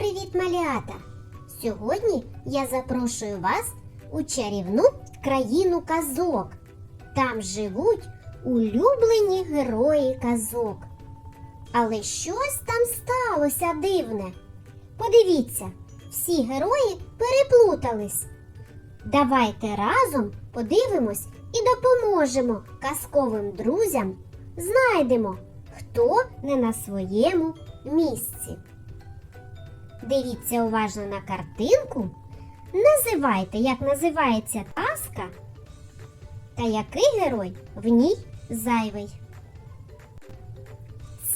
Привіт, малята! Сьогодні я запрошую вас у чарівну країну казок. Там живуть улюблені герої казок. Але щось там сталося дивне. Подивіться, всі герої переплутались. Давайте разом подивимось і допоможемо казковим друзям. Знайдемо, хто не на своєму місці. Дивіться уважно на картинку. Називайте, як називається казка та який герой в ній зайвий.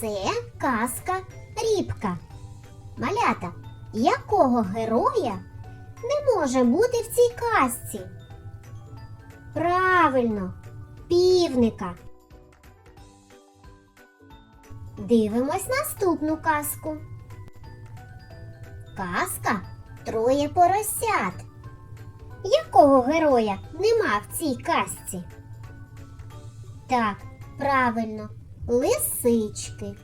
Це казка Рібка. Малята, якого героя не може бути в цій казці? Правильно, півника. Дивимось наступну казку. Казка Троє поросят. Якого героя нема в цій казці? Так, правильно, лисички.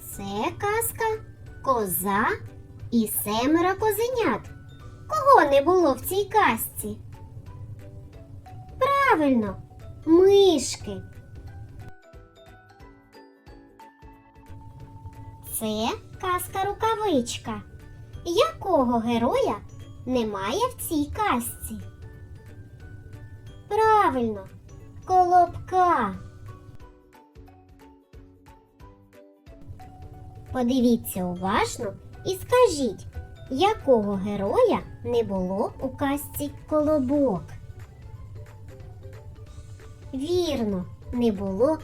Це казка Коза і семеро козенят. Кого не було в цій казці? Правильно, мишки. Це казка рукавичка. Якого героя немає в цій казці? Правильно, колобка. Подивіться уважно і скажіть, якого героя не було у казці колобок? Вірно, не було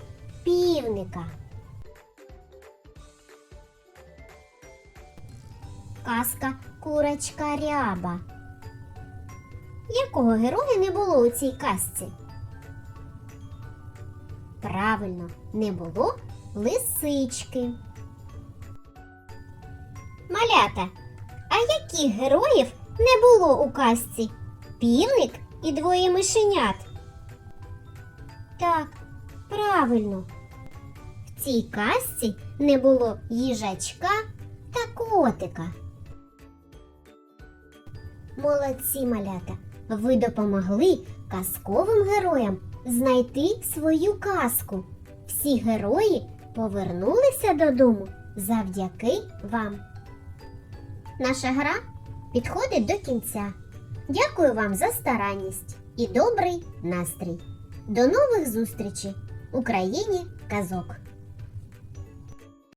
півника. Казка Курочка Ряба. Якого героя не було у цій казці? Правильно, не було лисички. Малята, а яких героїв не було у казці? Півник і двоє мишенят. Так, правильно. В цій казці не було їжачка та котика. Молодці малята! Ви допомогли казковим героям знайти свою казку. Всі герої повернулися додому завдяки вам. Наша гра підходить до кінця. Дякую вам за старанність і добрий настрій. До нових зустрічей! Україні казок!